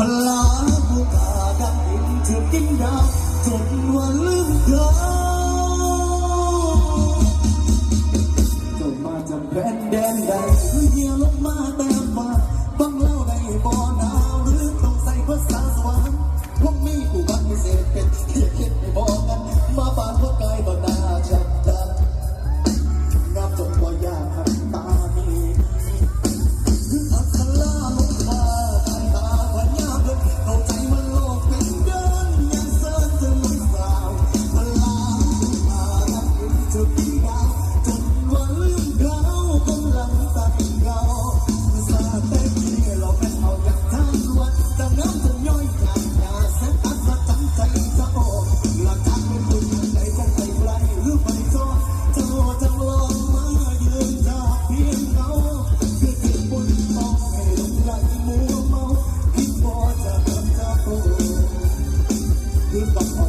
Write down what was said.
ปลาบุกาดังอินเธอกินดาจนวันลืมเธอจนมาจำแพนแดนใด คือกับ